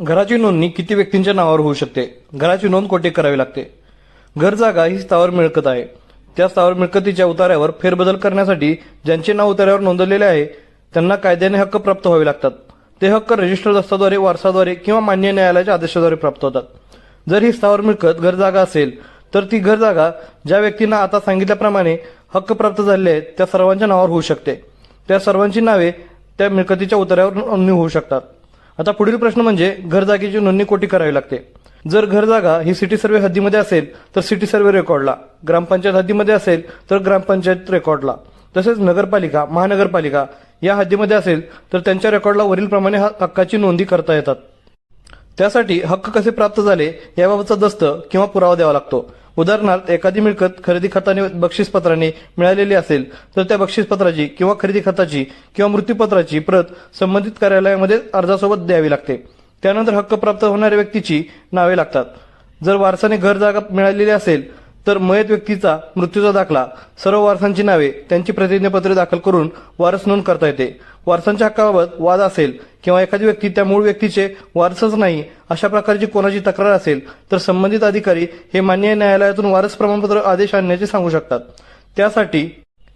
घराची नोंदणी किती व्यक्तींच्या नावावर होऊ शकते? घराची नोंद कोठे करावी लागते? घर जागा ही स्थावर मिळकत आहे. त्या स्थावर मिळकतीच्या उतार्यावर फेरबदल करण्यासाठी ज्यांचे नाव उतार्यावर नोंदवलेले आहे त्यांना कायद्याने हक्क प्राप्त व्हावे लागतात. ते हक्क रजिस्टर दस्ताद्वारे वारसाद्वारे किंवा मान्य न्यायालयाच्या आदेशाद्वारे प्राप्त होतात. जर ही स्थावर मिळकत घर जागा असेल तर ती घर जागा ज्या व्यक्तींना आता सांगितल्याप्रमाणे हक्क प्राप्त झालेले आहेत त्या सर्वांच्या नावावर होऊ शकते. त्या सर्वांची नावे त्या मिळकतीच्या उतार्यावर नोंदणी होऊ शकतात. आता पुढील प्रश्न म्हणजे घर जागेची नोंदणी कोठी करावी लागते. जर घर जागा ही सिटी सर्वे हद्दीमध्ये असेल तर सिटी सर्वे रेकॉर्डला. ग्रामपंचायत हद्दीमध्ये असेल तर ग्रामपंचायत रेकॉर्डला. तसेच नगरपालिका महानगरपालिका या हद्दीमध्ये असेल तर त्यांच्या रेकॉर्डला वरीलप्रमाणे हक्काची नोंदी करता येतात. त्यासाठी हक्क कसे प्राप्त झाले याबाबतचा दस्त किंवा पुरावा द्यावा लागतो. उदाहरणार्थ एखादी मिळकत खरेदी खताने बक्षीसपत्राने मिळालेली असेल तर त्या बक्षीसपत्राची किंवा खरेदी खताची किंवा मृत्यूपत्राची प्रत संबंधित कार्यालयामध्ये अर्जासोबत द्यावी लागते. त्यानंतर हक्क प्राप्त होणाऱ्या व्यक्तीची नावे लागतात. जर वारसाने घर जागा मिळालेली असेल तर मयत व्यक्तीचा मृत्यूचा दाखला. सर्व वारसांची नावे त्यांची प्रतिज्ञापत्रे दाखल करून वारस नोंद करता येते. वारसांच्या हक्काबाबत वाद असेल किंवा एखादी व्यक्ती त्या मूळ व्यक्तीचे वारसच नाही अशा प्रकारची कोणाची तक्रार असेल तर संबंधित अधिकारी हे मान्य न्यायालयातून वारस प्रमाणपत्र आदेश आणण्याचे सांगू शकतात. त्यासाठी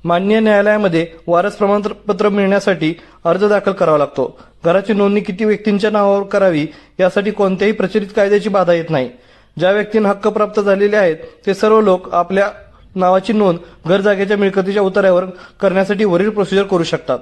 मान्य न्यायालयामध्ये वारस प्रमाणपत्र मिळण्यासाठी अर्ज दाखल करावा लागतो. घराची नोंदणी किती व्यक्तींच्या नावावर करावी यासाठी कोणत्याही प्रचलित कायद्याची बाधा येत नाही. ज्या व्यक्तींना हक्क प्राप्त झालेले आहेत ते सर्व लोक आपल्या नावाची नोंद घर जागेच्या मिळकतीच्या उतार्यावर करण्यासाठी वरील प्रोसिजर करू शकतात.